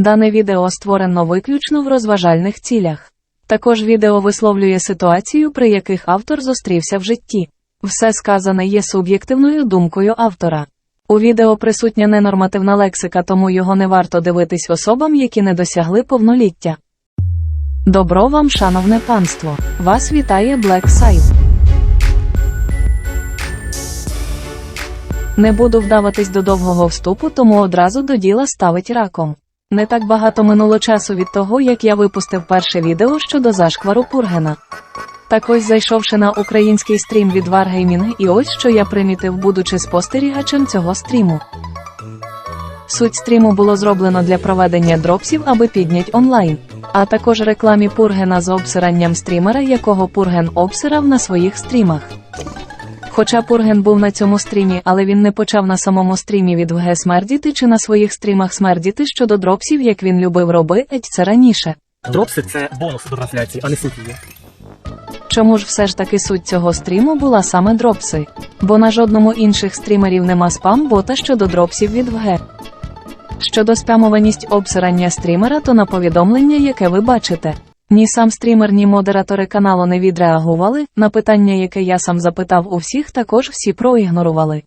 Дане відео створено виключно в розважальних цілях. Також відео висловлює ситуацію, при яких автор зустрівся в житті. Все сказане є суб'єктивною думкою автора. У відео присутня ненормативна лексика, тому його не варто дивитись особам, які не досягли повноліття. Добро вам, шановне панство! Вас вітає Black Side. Не буду вдаватись до довгого вступу, тому одразу до діла ставить раком. Не так багато минуло часу від того, як я випустив перше відео щодо зашквару Пургена. Так ось зайшовши на український стрім від Wargaming, і ось що я примітив, будучи спостерігачем цього стріму. Суть стріму було зроблено для проведення дропсів, аби піднять онлайн, а також рекламі Пургена з обсиранням стрімера, якого Пурген обсирав на своїх стрімах. Хоча Пурген був на цьому стрімі, але він не почав на самому стрімі від ВГ смердіти чи на своїх стрімах смердіти щодо дропсів, як він любив робити це раніше. Дропси це бонуси до трансляції, а не суть її. Чому ж все ж таки суть цього стріму була саме дропси? Бо на жодному інших стрімерів нема спам-бота щодо дропсів від ВГ. Щодо спамованість обсирання стрімера, то на повідомлення, яке ви бачите. Ні сам стрімер, ні модератори каналу не відреагували. На питання, яке я сам запитав у всіх, також всі проігнорували.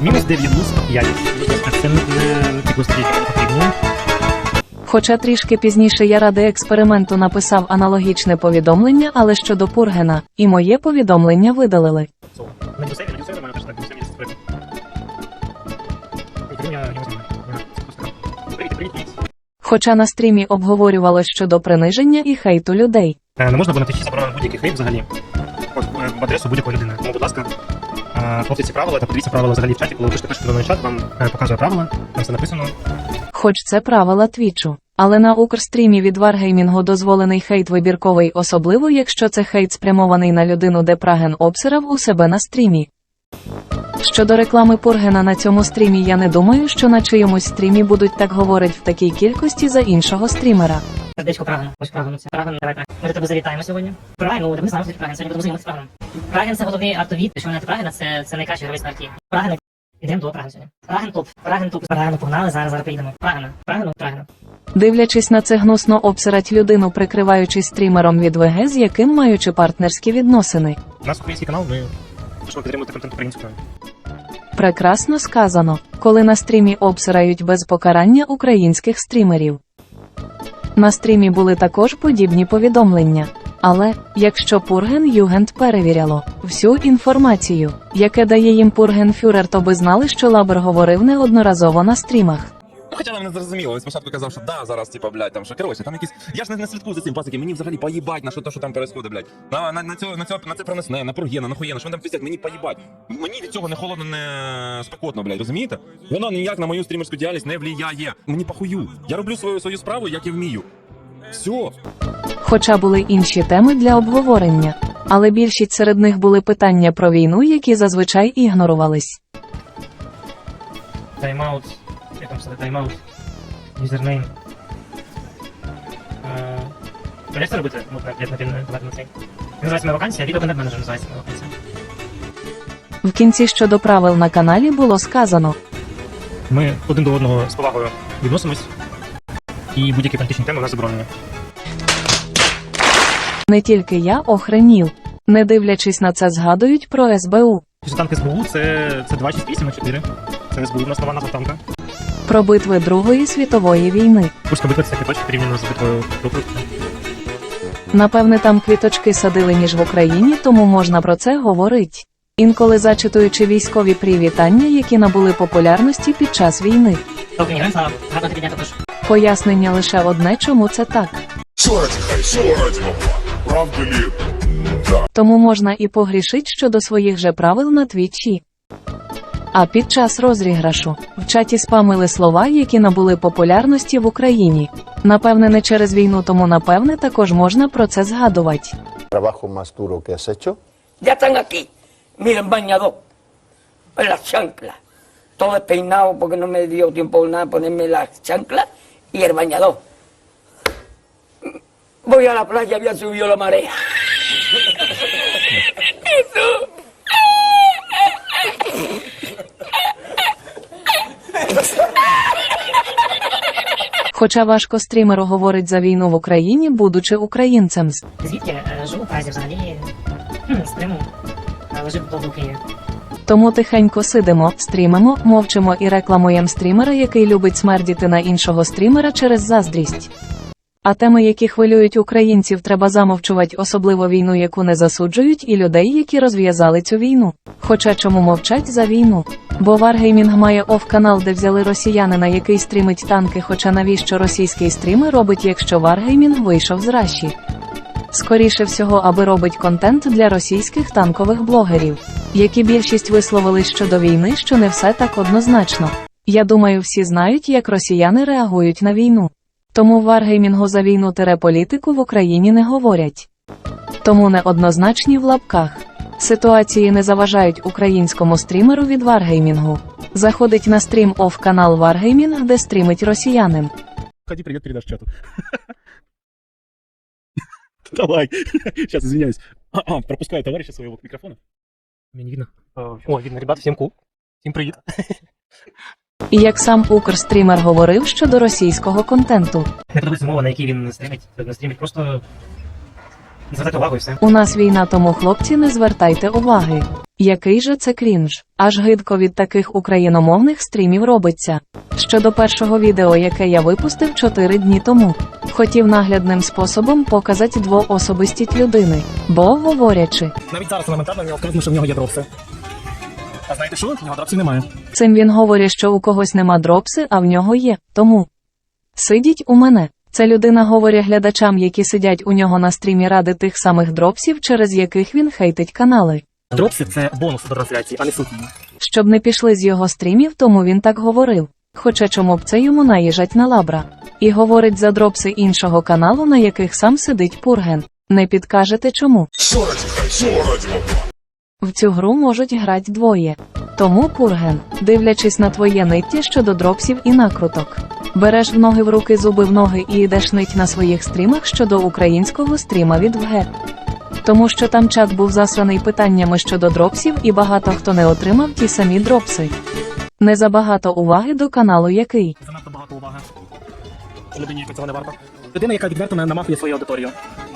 Мінус 9 луз 5. Це не, не, не є сприт. Крім я його знімаю. Я це просто- Привіт, привіт, привіт. Хоча на стрімі обговорювалось щодо приниження і хейту людей. Е, Не можна, бо на Твічі будь-який хейт взагалі. От, е, в адресу будь-якої людини. Будь ласка, хлопці ці правила та подивіться правила взагалі в чаті, коли ви пишете перший чат, вам е, показує правила, там все написано. Хоч це правила твічу. Але на укрстрімі від Варгеймінгу дозволений хейт вибірковий, особливо якщо це хейт спрямований на людину, де Праген обсирав у себе на стрімі. Щодо реклами Пургена на цьому стрімі, я не думаю, що на чиємусь стрімі будуть так говорить в такій кількості за іншого стрімера. Сердечко Праген. Ось Праген. Це Праген, давай Праген. Ми до тебе завітаємо сьогодні. Праген, ну ми знаємо, що ти Праген. Сьогодні будемо знайомитися з Прагеном. Праген це головний артовід, що мене Прагена, це, це найкращий гравець на арті. Праген, ідемо до Праген сьогодні. Праген топ. Праген топ. Прагену погнали, зараз, зараз поїдемо. Прагена. Прагену, Прагена. Дивлячись на це гнусно обсирать людину, прикриваючись стрімером від ВГ, з яким маючи партнерські відносини. У нас український канал, ми хочемо підтримувати контент українською. Прекрасно сказано, коли на стрімі обсирають без покарання українських стрімерів. На стрімі були також подібні повідомлення. Але якщо Пурген Югент перевіряло всю інформацію, яке дає їм Пурген Фюрер, то би знали, що Лабер говорив неодноразово на стрімах. Ну, Хоча нам не зрозуміло, він спочатку казав, що да, зараз, типа, блядь, там що коротше, там якісь. Я ж не, не слідкую за цим пасики, мені взагалі поїбать на що то, що там происходить, блядь. На, на, на, цього, на, цього, на це пронесне, на Пургена, нахуєна, що вони там пиздять, мені поїбать. Мені від цього не холодно, не спекотно, блядь, розумієте? Воно ніяк на мою стрімерську діяльність не влияє. Мені похую. Я роблю свою свою справу, як я вмію. Все. Хоча були інші теми для обговорення, але більшість серед них були питання про війну, які зазвичай ігнорувались. Тайм-аут. Там писати тайм-аут? Юзернейм. Е, це робити? Ну, так, як на цей. Називається моя вакансія, а відео контент менеджер називається моя вакансія. В кінці щодо правил на каналі було сказано: Ми один до одного з повагою відносимось, і будь-які політичні теми у нас заборонені. не тільки я охренів. Не дивлячись на це, згадують про СБУ, танк СБУ це, це 268 на 4. Це СБУ, у нас нова назва танка. Про битви Другої світової війни. Курська битва це таки точка з битвою. Напевне, там квіточки садили ніж в Україні, тому можна про це говорить. Інколи зачитуючи військові привітання, які набули популярності під час війни. Тобто. Пояснення лише одне, чому це так. Тому можна і погрішить щодо своїх же правил на твічі. А під час розіграшу в чаті спамили слова, які набули популярності в Україні. Напевне, не через війну, тому напевне також можна про це згадувати. trabajo más duro que has hecho? Ya están aquí. Miren, bañador. En las chanclas. Todo despeinado porque no me dio tiempo nada ponerme las chanclas y el bañador. Voy a la playa, había subido la marea. Хоча важко стрімеру говорить за війну в Україні, будучи українцем. Звідки е, живу в Празі взагалі хм, з Криму, але жив в Києві. Тому тихенько сидимо, стрімимо, мовчимо і рекламуємо стрімера, який любить смердіти на іншого стрімера через заздрість. А теми, які хвилюють українців, треба замовчувати, особливо війну, яку не засуджують, і людей, які розв'язали цю війну. Хоча чому мовчать за війну? Бо Wargaming має оф-канал, де взяли росіянина, який стрімить танки. Хоча навіщо російський стріми робить, якщо Wargaming вийшов з Раші? Скоріше всього, аби робить контент для російських танкових блогерів, які більшість висловили щодо війни, що не все так однозначно. Я думаю, всі знають, як росіяни реагують на війну. Тому Варгеймінгу за війну тере політику в Україні не говорять. Тому неоднозначні в лапках. Ситуації не заважають українському стрімеру від Варгеймінгу. Заходить на стрім оф канал Варгеймінг, де стрімить росіянин. Ходи, привет передашь чату. Давай. Сейчас, извиняюсь. Пропускаю товарища своего к микрофону. Меня не видно. О, видно, ребята, всем кул. Всем привет. І як сам Укрстрімер говорив щодо російського контенту. Не подобається мова, на якій він стрімить. Не стрімить, просто звертати увагу і все. У нас війна, тому хлопці не звертайте уваги. Який же це крінж? Аж гидко від таких україномовних стрімів робиться. Щодо першого відео, яке я випустив 4 дні тому, хотів наглядним способом показати двоособистість людини, бо говорячи, Навіть зараз елементарно в нього вказано, що в нього є дропси. А знаєте що? В нього дропсів немає. цим він говорить, що у когось нема дропси, а в нього є. Тому сидіть у мене. Це людина говорить глядачам, які сидять у нього на стрімі ради тих самих дропсів, через яких він хейтить канали. Дропси це бонус до трансляції, а не суть. Щоб не пішли з його стрімів, тому він так говорив. Хоча чому б це йому наїжать на лабра. І говорить за дропси іншого каналу, на яких сам сидить Пурген. Не підкажете чому. В цю гру можуть грати двоє. Тому Пурген, дивлячись на твоє ниття щодо дропсів і накруток. Береш в ноги в руки зуби в ноги і йдеш нить на своїх стрімах щодо українського стріма від ВГ. Тому що там чат був засраний питаннями щодо дропсів, і багато хто не отримав ті самі дропси. Не забагато уваги до каналу який. Занадто багато уваги. Людині, яка цього не варта. Людина, яка відверто не намахує свою аудиторію.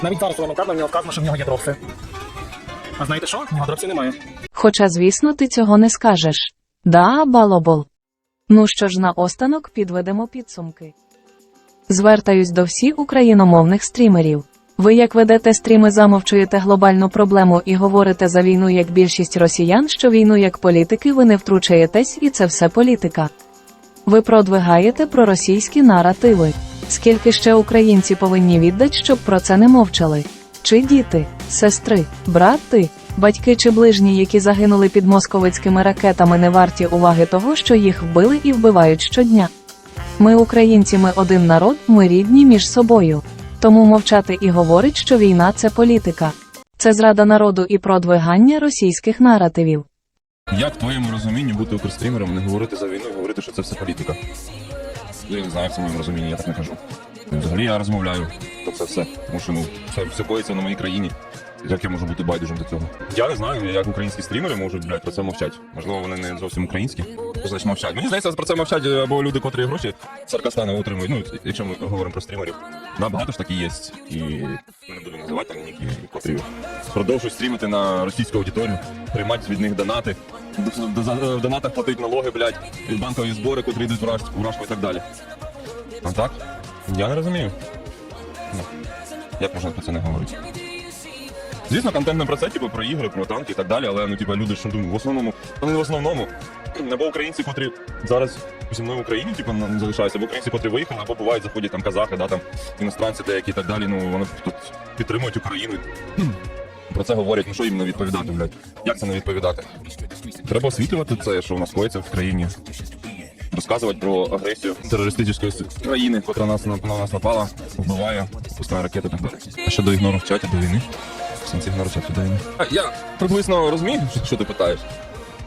Навіть зараз елементарно в нього вказано, що в нього є дропси. А знаєте що? В нього дропсів немає. Хоча, звісно, ти цього не скажеш. Да, балобол. Ну що ж, наостанок підведемо підсумки. Звертаюсь до всіх україномовних стрімерів. Ви як ведете стріми, замовчуєте глобальну проблему і говорите за війну як більшість росіян, що війну як політики ви не втручаєтесь, і це все політика. Ви продвигаєте проросійські наративи. Скільки ще українці повинні віддати, щоб про це не мовчали? Чи діти, сестри, брати, батьки чи ближні, які загинули під московицькими ракетами, не варті уваги того, що їх вбили і вбивають щодня. Ми, українці, ми один народ, ми рідні між собою. Тому мовчати і говорить, що війна це політика. Це зрада народу і продвигання російських наративів. Як в твоєму розумінні бути укрстрімером, не говорити за війну і говорити, що це все політика? Ну, Я не знаю, в моєму розумінні, я так не кажу. Взагалі я розмовляю про це все, тому що ну, це все коїться на моїй країні. Як я можу бути байдужим до цього? Я не знаю, як українські стрімери можуть блядь, про це мовчати. Можливо, вони не зовсім українські. Значить мовчать? Мені здається, про це мовчать або люди, котрі гроші саркастани отримують. Ну, якщо ми говоримо про стрімерів. Да, багато ж такі є. І не буду називати там ніякі, котрі продовжують стрімити на російську аудиторію, приймати від них донати, в донатах платить налоги, блядь, банкові збори, котрі йдуть в Рашку і так далі. А так? Я не розумію. Ну, як можна про це не говорити? Звісно, контент не про це, типу, про ігри, про танки і так далі, але ну, типу, люди що думаю, в основному, ну не в основному, або українці, котрі зараз зі мною в Україні, типу, ну, залишаються, або українці, котрі виїхали, або бувають, заходять там казахи, да, там, іностранці деякі і так далі, ну вони тут підтримують Україну. Про це говорять, ну що їм не відповідати, блядь? Як це не відповідати? Треба освітлювати це, що у нас коїться в країні. Розказувати про агресію терористичної країни, котра нас на, на нас напала, вбиває, пускає ракети так далі. А щодо ігнору в чаті до війни, Всім ці ігнору в чаті до війни. Я приблизно розумію, що ти питаєш.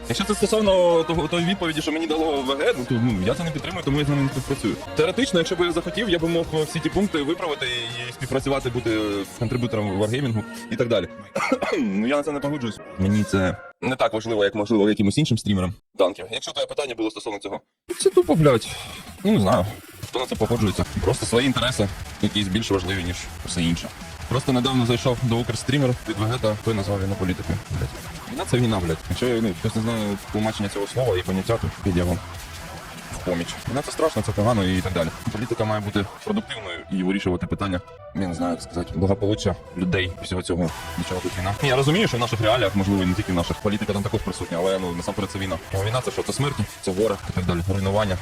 Якщо це стосовно того тої відповіді, що мені дало ВГ, ну то ну я це не підтримую, тому я з ними не співпрацюю. Теоретично, якщо б я захотів, я б мог всі ті пункти виправити і співпрацювати, бути контрибутором варгеймінгу і так далі. ну я на це не погоджуюсь. Мені це не так важливо, як можливо якимось іншим стрімерам. Танків. Якщо твоє питання було стосовно цього, це тупо, блядь. Ну не знаю. Хто на це погоджується? Просто свої інтереси, якісь більш важливі, ніж все інше. Просто недавно зайшов до Укрстрімер від Вегета, той назвав його політикою. Блядь. Війна це війна, блядь. Якщо я ну, хтось не знає тлумачення цього слова і поняття, то піде вам в поміч. Війна це страшно, це погано і так далі. Політика має бути продуктивною і вирішувати питання. Я не знаю, як сказати, благополуччя людей всього цього. До чого тут війна. Я розумію, що в наших реаліях, можливо, і не тільки в наших політика там також присутня, але ну насамперед це війна. Війна це що? Це смерті, це горе і так далі. Руйнування.